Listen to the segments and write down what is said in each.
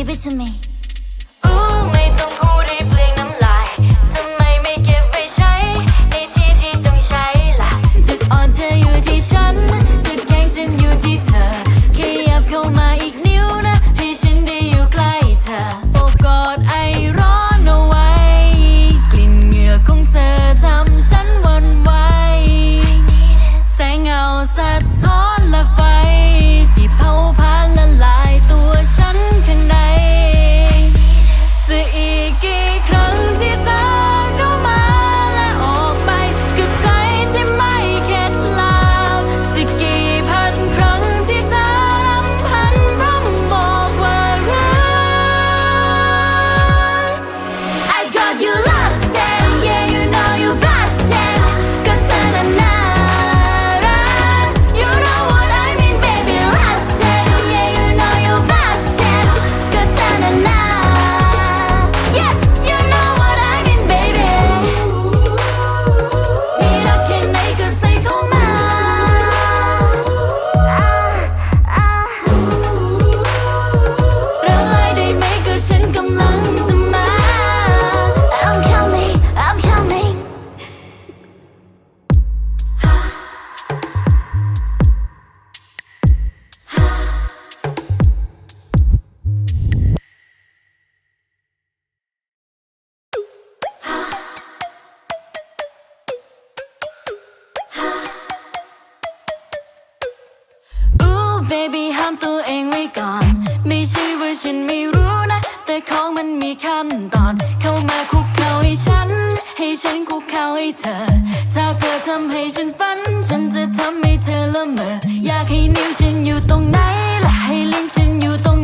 Give it to me. ให้เธอ ถ้าเธอทำให้ฉันฝัน ฉันจะทำให้เธอละเมอ อยากให้นิ้วฉันอยู่ตรงไหนและให้ลิ้นฉันอยู่ตรง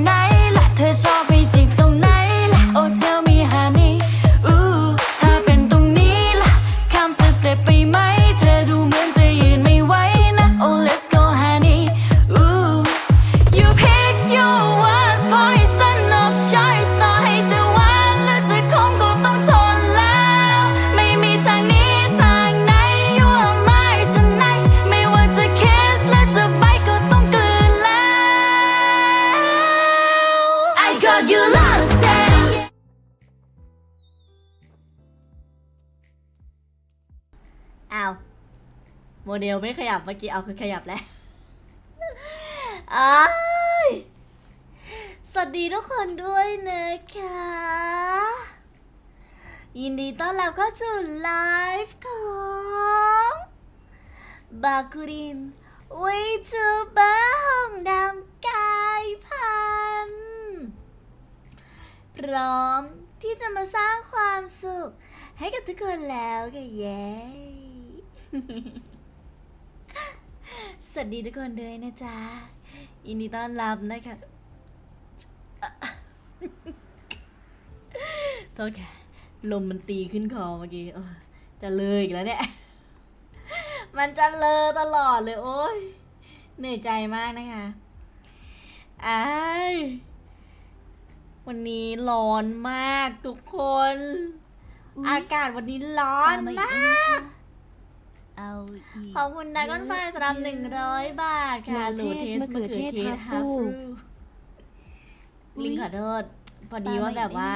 you lost and อ้าว โมเดลไม่ขยับเมื่อกี้เอาคือขยับแล้วอ้ายสวัสดีทุกคนด้วยนะคะ ยินดีต้อนรับเข้าสู่ไลฟ์ของบาคุรินวีทูเบอร์ห้องดำกายพัน พร้อมที่จะมาสร้างความสุข ให้กับทุกคนแล้วค่ะเย้ สวัสดีทุกคนด้วยนะจ๊ะยินดีต้อนรับนะคะ โทษค่ะ ลมมันตีขึ้นคอเมื่อกี้จะเลยอีกแล้วเนี่ย มันจะเลอตลอดเลย โอ้ยเหนื่อยใจมากนะคะอ้าย วันนี้ร้อนมากทุกคน อากาศวันนี้ร้อนมาก เอาอีกขอบคุณดากอนไฟสำหรับหนึ่งร้อยบาทค่ะมะโหลเขืเทอสเทศมะเขือเทศมะเขือเทศฮาฮาฟูฟูลินขอโทษพอดีว่าแบบว่า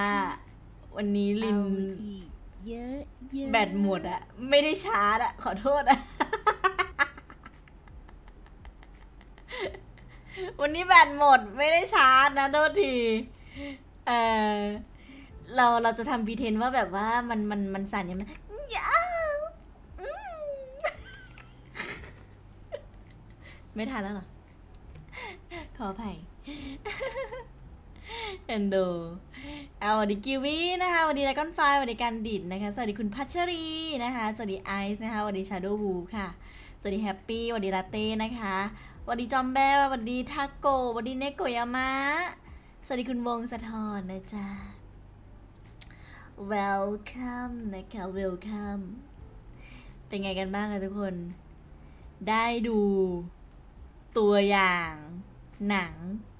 วันนี้ลินอีกเยอะเยอะแบตหมดอะไม่ได้ชาร์จอะขอโทษอะวันนี้แบตหมดไม่ได้ชาร์จนะโทษที เออเราเราจะทำพีเทนว่าแบบว่ามันมันมันสั่นยังไงยาวอืมไม่ทันแล้วเหรอ ขออภัยเอนโดเอาสวัสดีกิวีนะคะสวัสดีไดกอนไฟสวัสดีการดิดนะคะ สวัสดีคุณพัชรีนะคะสวัสดีไอซ์นะคะสวัสดีชาโดวูค่ะ สวัสดีแฮปปี้สวัสดีลาเต้นะคะสวัสดีจอมแบสวัสดีทาโกสวัสดีเนโกยามะ สวัสดีคุณวงสะทอนนะจ๊ะ welcome นะคะ welcome เป็นไงกันบ้างคะทุกคน ได้ดูตัวอย่างหนัง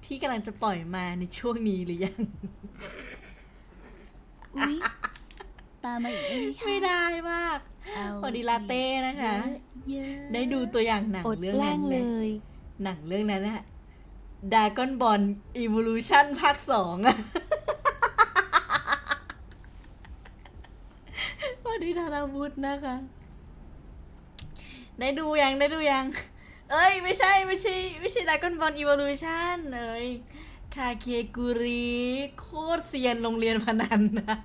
ที่กำลังจะปล่อยมาในช่วงนี้หรือยัง อุ๊ยตามมาอีกได้ไหมคะไม่ได้มากเอาสวัสดีลาเต้นะคะ เยอะๆได้ดูตัวอย่างหนังอดเรื่องแกล้นั้งนไหมเลยหนังเรื่องนั้นอะ ดากอนบอลอีว l ลูชันภาคสองอะวัสดีธนาวุฒินะคะ ได้ดูยังได้ดูยัง เอ้ย ไม่ใช่ ไม่ใช่ ไม่ใช่ดากอนบอลอีว l ลูชันเอ้ยคาเคกุริ โคตรเซียนโรงเรียนพนันนะ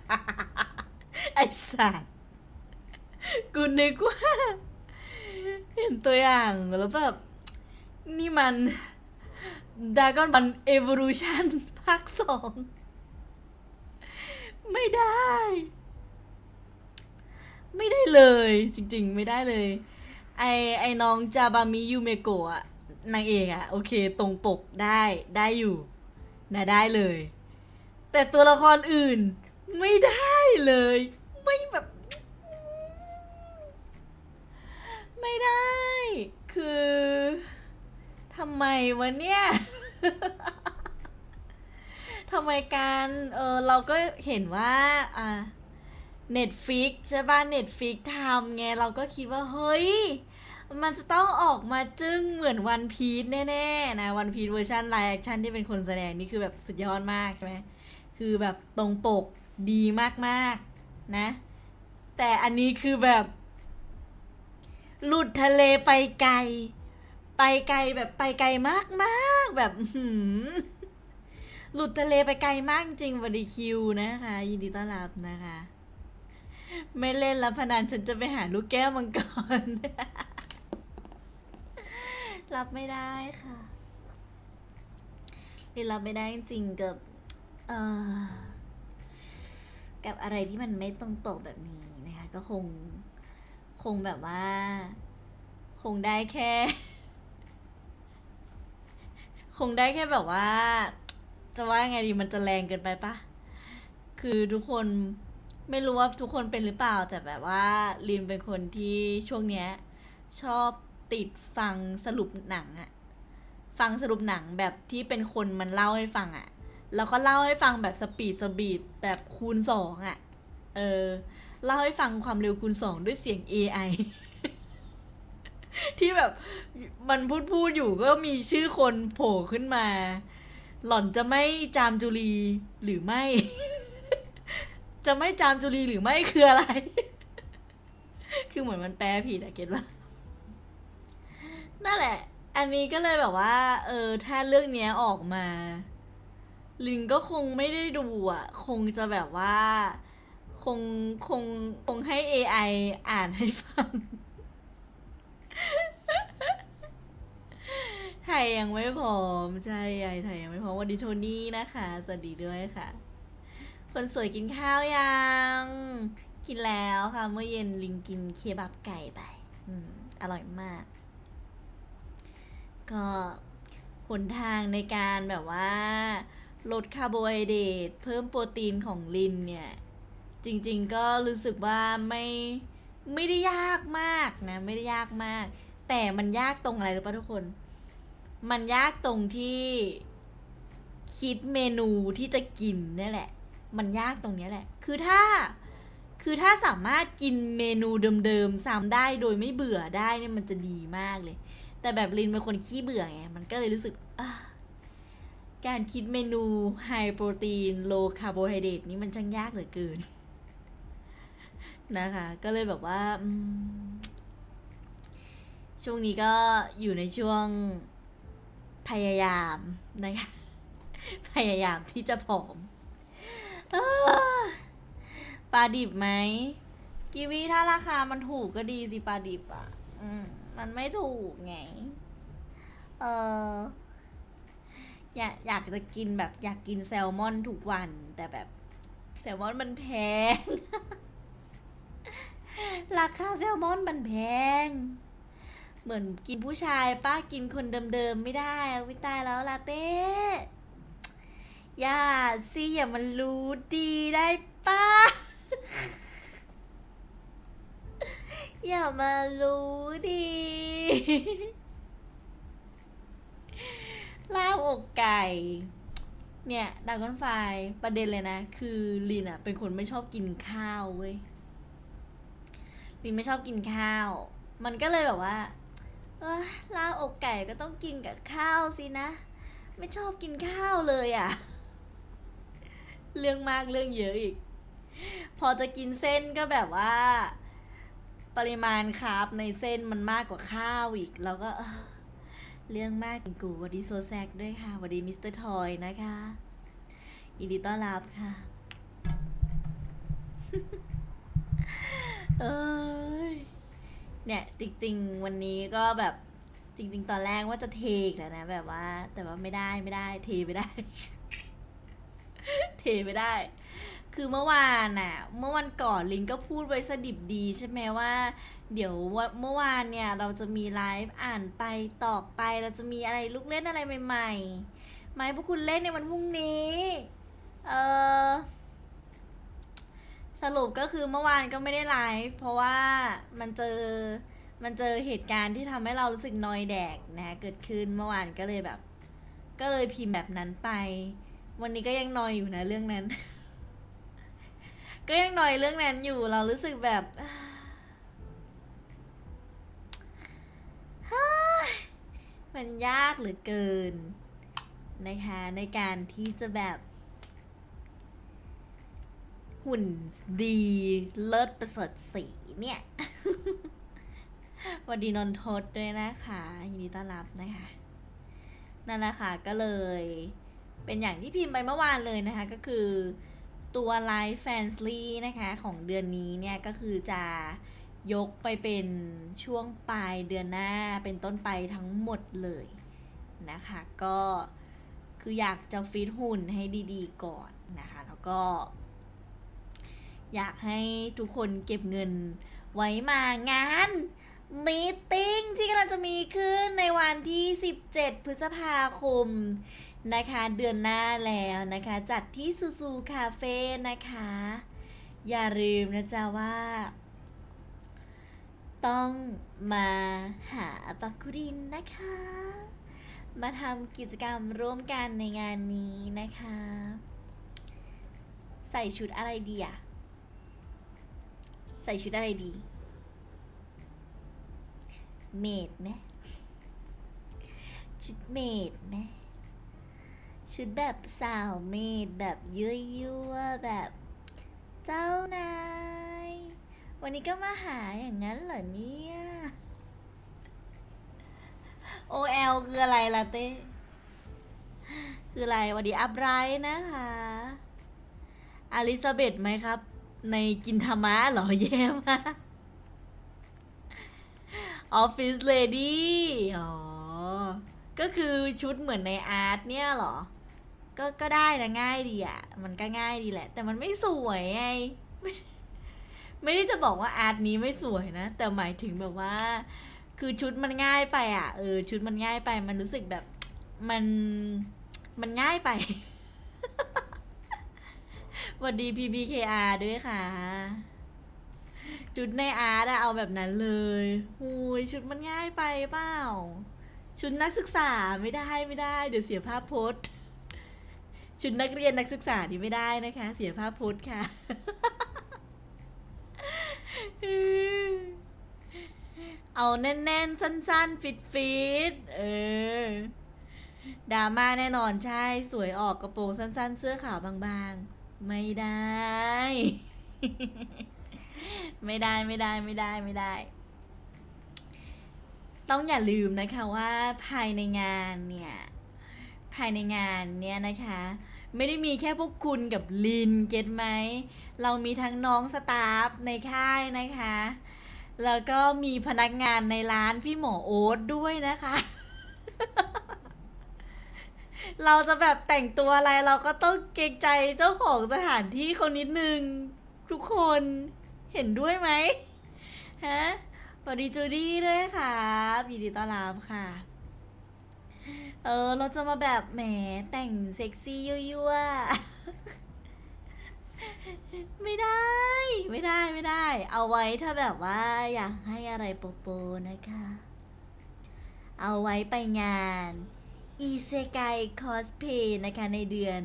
ไอสัตว์กูนึกว่า เห็นตัวอย่างแล้วแบบนี่มัน ดากอนบันเอ o l ลูชันภาคสอง ไม่ได้ ไม่ได้เลย จริง ๆ ไม่ได้เลย ไอไอน้องจาบามิยูเมโกะอะนางเอกอะโอเค ตรงปกได้ได้อยู่นะได้เลย แต่ตัวละครอื่น ไม่ได้เลย ไม่แบบ ไม่ได้ คือ ทำไมวะเนี่ย ทำไมการ เออเราก็เห็นว่า อ่าเน็ตฟิกใช่ป่ะเน็ตฟิกทำไง เราก็คิดว่า เฮ้ย มันจะต้องออกมาจึ้งเหมือนวันพีชแน่ๆนะวันพีชเวอร์ชันไลฟ์แอคชั่นที่เป็นคนแสดงนี่คือแบบสุดยอดมากใช่ไหมคือแบบตรงปกดีมากๆนะ แต่อันนี้คือแบบ หลุดทะเลไปไกล ไปไกลแบบไปไกลมากมากแบบหือหลุดทะเลไปไกลมากจริงวันดีคิวนะคะ ยินดีต้อนรับนะคะ ไม่เล่นแล้วพนันฉันจะไปหาลูกแก้วมังกรรับไม่ได้ค่ะรับไม่ได้จริงกับ เอ่อ กับอะไรที่มันไม่ตรงปกแบบนี้นะคะ ก็คง คงแบบว่า คงได้แค่ คงได้แค่แบบว่า จะว่าไงดีมันจะแรงเกินไปปะคือทุกคนไม่รู้ว่าทุกคนเป็นหรือเปล่า แต่แบบว่าลินเป็นคนที่ช่วงเนี้ย ชอบติดฟังสรุปหนังอะฟังสรุปหนังแบบที่เป็นคนมันเล่าให้ฟังอะแล้วก็เล่าให้ฟังแบบสปีดสปีดแบบคูณสองอะเออ เล่าให้ฟังความเร็วคูณสองด้วยเสียง AI ที่แบบมันพูดพูดอยู่ก็มีชื่อคนโผล่ขึ้นมา หล่อนจะไม่จามจุลีหรือไม่ จะไม่จามจุลีหรือไม่คืออะไร คือเหมือนมันแปลผิดอะเก็ตปะนั่นแหละ อันนี้ก็เลยแบบว่า เออ ถ้าเรื่องเนี้ยออกมา ลินก็คงไม่ได้ดูอะ คงจะแบบว่า คงคงคงให้ AI อ่านให้ฟัง ไท ยยังไม่พร้อมใช่ยายไทยยังไม่พร้อมวันดีโทนี่นะคะ สวัสดีด้วยค่ะ คนสวยกินข้าวยัง กินแล้วค่ะ เมื่อเย็นลิงกินเคบับไก่ไป อืม อร่อยมาก ก็หนทางในการแบบว่า ลดคาร์โบไฮเดรตเพิ่มโปรตีนของลินเนี่ย จริง ๆ ก็รู้สึกว่าไม่ไม่ได้ยากมากนะ ไม่ได้ยากมาก แต่มันยากตรงอะไรหรู้ป่ะทุกคน มันยากตรงที่คิดเมนูที่จะกินนี่แหละ มันยากตรงนี้แหละ คือถ้า คือถ้าสามารถกินเมนูเดิมๆซ้ำได้โดยไม่เบื่อได้เนี่ยมันจะดีมากเลย แต่แบบลินเป็นคนขี้เบื่อไง มันก็เลยรู้สึกการคิดเมนูไฮโปรตีนโลคาร์โบไฮเดรตนี่มันช่างยากเหลือเกิน นะคะ ก็เลยแบบว่า ช่วงนี้ก็อยู่ในช่วง พยายามนะคะพยายามที่จะผอมอปลาดิบไหมกีวีถ้าราคามันถูกก็ดีสิปลาดิบอะมมันไม่ถูกไง เอออยากอยากจะกินแบบอยากกินแซลมอนทุกวัน แต่แบบแซลมอนมันแพง ราคาแซลมอนมันแพง เหมือนกินผู้ชายป้ากินคนเดิมๆไม่ได้อะวิตายแล้วลาเต้อย่าสิอย่ามันรู้ดีได้ป้า อย่ามารู้ดีลาบอกไก่ เนี่ยดากอนไฟประเด็นเลยนะ คือลินอะเป็นคนไม่ชอบกินข้าวเว้ยลินไม่ชอบกินข้าว มันก็เลยแบบว่า เอ้ยลาบอกไก่ก็ต้องกินกับข้าวสินะ ไม่ชอบกินข้าวเลยอะ่ะ เรื่องมากเรื่องเยอะอีก พอจะกินเส้นก็แบบว่า ปริมาณคาร์บในเส้นมันมากกว่าข้าวอีก แล้วก็เออเรื่องมากกูสวัสดีโซแซกด้วยค่ะสวัสดีมิสเตอร์ทอยนะคะยินดีต้อนรับค่ะ เอ้ย เนี่ยจริงๆ วันนี้ก็แบบจริง ๆ ตอนแรกว่าจะเทอีกแล้วนะ แบบว่า แต่ว่าไม่ได้ไม่ได้เทไม่ได้ เทไม่ได้ คือเมื่อวานน่ะ เมื่อวันก่อนลินก็พูดไว้สดิบดีใช่ไหมว่า เดี๋ยววันเมื่อวานเนี่ย เราจะมีไลฟ์อ่านไปตอกไป เราจะมีอะไรลูกเล่นอะไรใหม่ๆมาให้พวกคุณเล่นในวันพรุ่งนี้ เออ สรุปก็คือเมื่อวานก็ไม่ได้ไลฟ์เพราะว่ามันเจอมันเจอเหตุการณ์ที่ทำให้เรารู้สึกนอยแดกนะเกิดขึ้นเมื่อวานก็เลยแบบ ก็เลยพิมพ์แบบนั้นไป วันนี้ก็ยังนอยอยู่นะเรื่องนั้น ก็ยังนอยเรื่องนั้นอยู่เรารู้สึกแบบมันยากเหลือเกินนะคะในการที่จะแบบ หุ่นดีเลิศประเสริฐสีเนี่ยวันดีนนทศด้วยนะคะยินดีต้อนรับนะคะนั่นแหละค่ะก็เลย เป็นอย่างที่พิมพ์ไปเมื่อวานเลยนะคะ ก็คือตัว Live Fansly นะคะของเดือนนี้เนี่ยก็คือจะยกไปเป็นช่วงปลายเดือนหน้าเป็นต้นไปทั้งหมดเลยนะคะ ก็คืออยากจะฟิตหุ่นให้ดีๆก่อนนะคะ แล้วก็ อยากให้ทุกคนเก็บเงินไว้มางานมีติ้งที่กำลังจะมีขึ้นในวันที่ 17 พฤษภาคมนะคะ เดือนหน้าแล้วนะคะ จัดที่ซูซูคาเฟ่นะคะ อย่าลืมนะจ๊ะว่า ต้องมาหาปักคุรินนะคะ มาทำกิจกรรมร่วมกันในงานนี้นะคะ ใส่ชุดอะไรดีอะ ใส่ชุดอะไรดี เมดไหมชุดเมดไหมชุดแบบสาวเมดแบบยั่วยั่วๆแบบเจ้านาย วันนี้ก็มาหาอย่างนั้นเหรอเนี่ย OL คืออะไรล่ะเต้คืออะไรวันดีอัพไรนะคะอลิซาเบธไหมครับ ในกินธรรมะเหรอแย่มากออฟฟิศเลดี้อ๋อ ก็คือชุดเหมือนในอาร์ตเนี่ยเหรอ ก็ ก็ได้นะง่ายดีอะ มันก็ง่ายดีแหละ แต่มันไม่สวยไง ไม่ไม่ได้จะบอกว่าอาร์ตนี้ไม่สวยนะ แต่หมายถึงแบบว่า คือชุดมันง่ายไปอะ เออ ชุดมันง่ายไป มันรู้สึกแบบ มัน มันง่ายไป สวัสดี PBKR ด้วยค่ะชุดในอาร์ตอะเอาแบบนั้นเลยหูยชุดมันง่ายไปเปล่า ชุดนักศึกษาไม่ได้ไม่ได้ เดี๋ยวเสียภาพโพสต์ชุดนักเรียนนักศึกษานี่ไม่ได้นะคะ เสียภาพโพสต์ค่ะ เอาแน่นๆ สั้นๆ ฟิตๆ เออดราม่าแน่นอนใช่ สวยออกกระโปรงสั้นๆ เสื้อขาวบางๆ ไม่ได้ ไม่ได้ไม่ได้ไม่ได้ไม่ได้ ต้องอย่าลืมนะคะว่าภายในงานเนี่ย ภายในงานเนี่ยนะคะ ไม่ได้มีแค่พวกคุณกับลินเก็ตไหม เรามีทั้งน้องสตาฟในค่ายนะคะ แล้วก็มีพนักงานในร้านพี่หมอโอ๊ตด้วยนะคะ เราจะแบบแต่งตัวอะไรเราก็ต้องเกรงใจเจ้าของสถานที่เขานิดนึง ทุกคนเห็นด้วยไหมฮะสวัสดีจูดี้ด้วยครับยินดีต้อนรับค่ะ เออ เราจะมาแบบแหมแต่งเซ็กซี่ยั่วๆ ไม่ได้ ไม่ได้ไม่ได้ เอาไว้ถ้าแบบว่าอยากให้อะไรโปโปนะคะ เอาไว้ไปงาน อีเซไกคอสเพย์นะคะในเดือน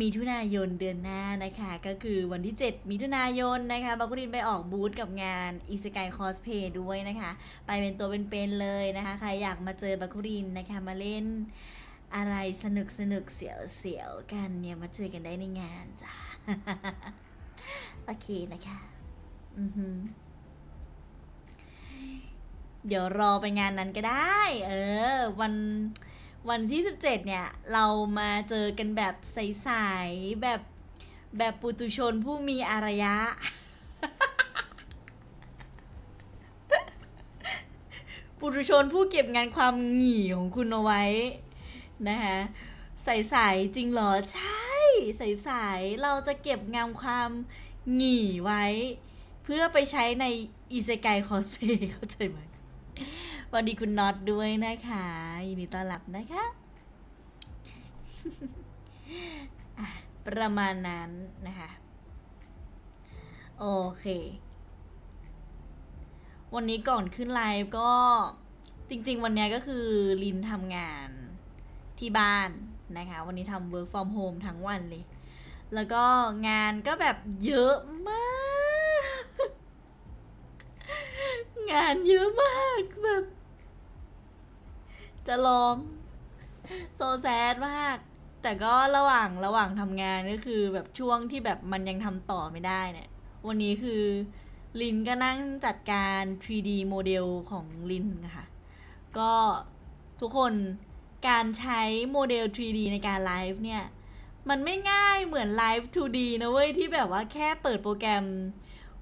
มิถุนายนเดือนหน้านะคะ ก็คือวันที่ 7มิถุนายนนะคะบักกุรินไปออกบูธกับงานอีเซไกคอสเพย์ด้วยนะคะ ไปเป็นตัวเป็นๆเลยนะคะ ใครอยากมาเจอบักกุรินนะคะมาเล่นอะไรสนุกสนุกเสียวเสียวกันเนี่ยมาเจอกันได้ในงานจ้ะโอเคนะคะ อือหือ เดี๋ยวรอไปงานนั้นก็ได้ เออ วันวันที่ 17 เนี่ย เรามาเจอกันแบบใสๆแบบแบบปุตุชนผู้มีอารยะ ปุถุชนผู้เก็บงานความหงี่ของคุณเอาไว้ นะคะใสๆจริงเหรอ ใช่ใสๆเราจะเก็บงานความหงี่ไว้ เพื่อไปใช้ในอีเซไกคอสเพย์เข้าใจไหม สวัสดีคุณน็อตด้วยนะคะยินดีต้อนรับนะคะประมาณนั้นนะคะ โอเค วันนี้ก่อนขึ้นไลฟ์ก็จริง ๆ วันนี้ก็คือลินทำงานที่บ้านนะคะ วันนี้ทำ work from home ทั้งวันเลย แล้วก็งานก็แบบเยอะมาก งานเยอะมากแบบ จะลองโซแซดมาก แต่ก็ระหว่างระหว่างทำงานก็คือแบบช่วงที่แบบมันยังทำต่อไม่ได้เนี่ย วันนี้คือลินก็นั่งจัดการ 3D โมเดลของลินนะคะก็ทุกคนการใช้โมเดล 3D ในการไลฟ์เนี่ย มันไม่ง่ายเหมือนไลฟ์ 2D นะเว้ย ที่แบบว่าแค่เปิดโปรแกรม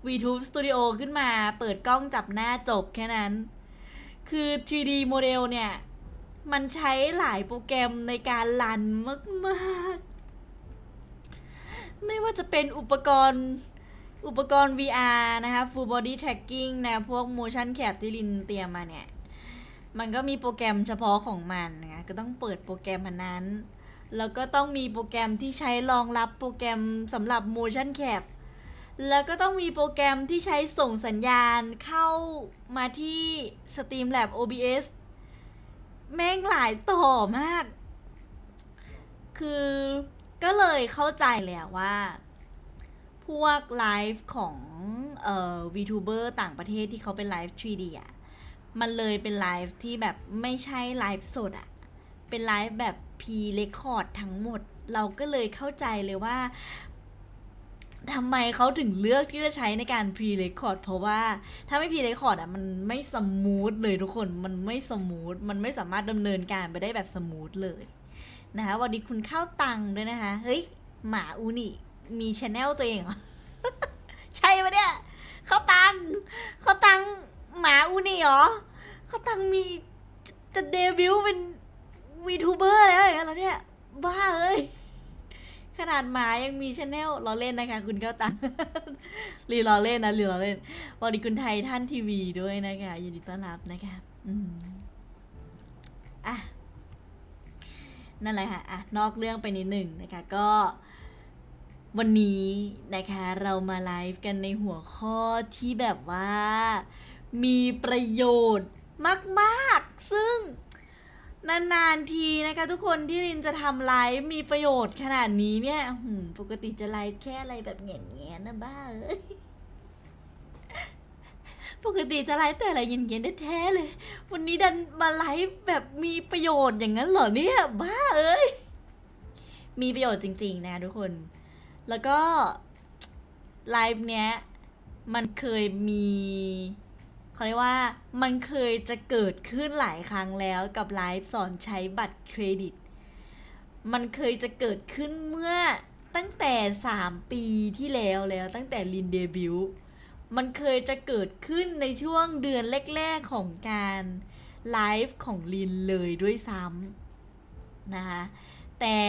VTube Studio ขึ้นมา เปิดกล้องจับหน้าจบแค่นั้น คือ 3D โมเดลเนี่ย มันใช้หลายโปรแกรมในการรันมากๆ ไม่ว่าจะเป็นอุปกรณ์อุปกรณ์ VR นะคะ Full Body Tracking นะ พวก Motion Cap ที่ลินเตรียมมาเนี่ย มันก็มีโปรแกรมเฉพาะของมันนะ ก็ต้องเปิดโปรแกรมอันนั้น แล้วก็ต้องมีโปรแกรมที่ใช้รองรับโปรแกรมสำหรับ motion cap แล้วก็ต้องมีโปรแกรมที่ใช้ส่งสัญญาณเข้ามาที่ Streamlab OBS แม่งหลายต่อมาก คือก็เลยเข้าใจเลยว่า พวกไลฟ์ของเอ่อ VTuber ต่างประเทศที่เขาเป็นไลฟ์ 3D อะมันเลยเป็นไลฟ์ที่แบบไม่ใช่ไลฟ์สดอะเป็นไลฟ์แบบ P Record ทั้งหมด เราก็เลยเข้าใจเลยว่า ทำไมเขาถึงเลือกที่จะใช้ในการ P Record เพราะว่าถ้าไม่ P Record อะมันไม่สมูทเลยทุกคนมันไม่สมูทมันไม่สามารถดำเนินการไปได้แบบสมูทเลยนะคะวันนี้คุณเข้าตังค์ด้วยนะคะ เฮ้ย หมาอูนี่มีชแนลตัวเองเหรอ ใช่ปะเนี่ยเข้าตังเข้าตังหมาอูนี่เหรอเข้าตังมีจะจะเดบิวต์เป็นวีทูเบอร์แล้วอย่างเงี้ยเหรอเนี่ยบ้าเอ้ย ขนาดหมายังมีชแนลเราเล่นนะคะ คุณเข้าตังรีรอเล่นนะรีรอเล่นสวัสดีคุณไทยท่านทีวีด้วยนะคะยินดีต้อนรับนะคะอืมอะนั่นแหละค่ะอะนอกเรื่องไปนิดหนึ่งนะคะก็วันนี้นะคะเรามาไลฟ์กันในหัวข้อที่แบบว่า มีประโยชน์มาก ๆ ซึ่ง นานๆทีนะคะ ทุกคนที่ลินจะทำไลฟ์มีประโยชน์ขนาดนี้เนี่ยหืมปกติจะไลฟ์แค่อะไรแบบแง่ๆนะบ้าเอ้ยปกติจะไลฟ์แต่อะไรเย็นๆแท้ๆเลย วันนี้ดันมาไลฟ์แบบมีประโยชน์อย่างนั้นเหรอเนี่ย บ้าเอ้ยมีประโยชน์จริง ๆ นะทุกคน แล้วก็ไลฟ์เนี้ยมันเคยมี เขาเรียกว่ามันเคยจะเกิดขึ้นหลายครั้งแล้วกับไลฟ์สอนใช้บัตรเครดิต มันเคยจะเกิดขึ้นเมื่อตั้งแต่ 3 ปีที่แล้วแล้วตั้งแต่ลินเดบิวต์มันเคยจะเกิดขึ้นในช่วงเดือนแรกๆของการไลฟ์ของลินเลยด้วยซ้ำนะคะแต่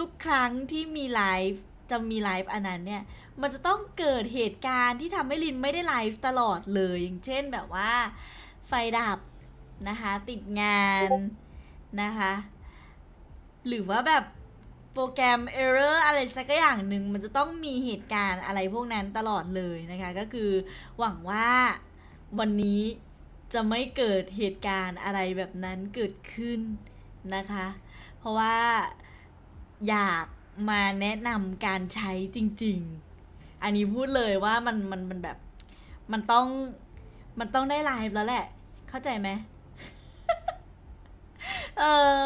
ทุกๆครั้งที่มีไลฟ์จะมีไลฟ์อันนั้นเนี่ย มันจะต้องเกิดเหตุการณ์ที่ทำให้ลินไม่ได้ไลฟ์ตลอดเลย อย่างเช่นแบบว่า ไฟดับนะคะ ติดงานนะคะ หรือว่าแบบโปรแกรม error อะไรสักอย่างหนึ่งมันจะต้องมีเหตุการณ์อะไรพวกนั้นตลอดเลยนะคะ ก็คือหวังว่าวันนี้จะไม่เกิดเหตุการณ์อะไรแบบนั้นเกิดขึ้นนะคะ เพราะว่าอยากมาแนะนำการใช้จริง ๆ อันนี้พูดเลยว่ามันมันมันแบบ มันต้องมันต้องได้ไลฟ์แล้วแหละ เข้าใจไหม เออ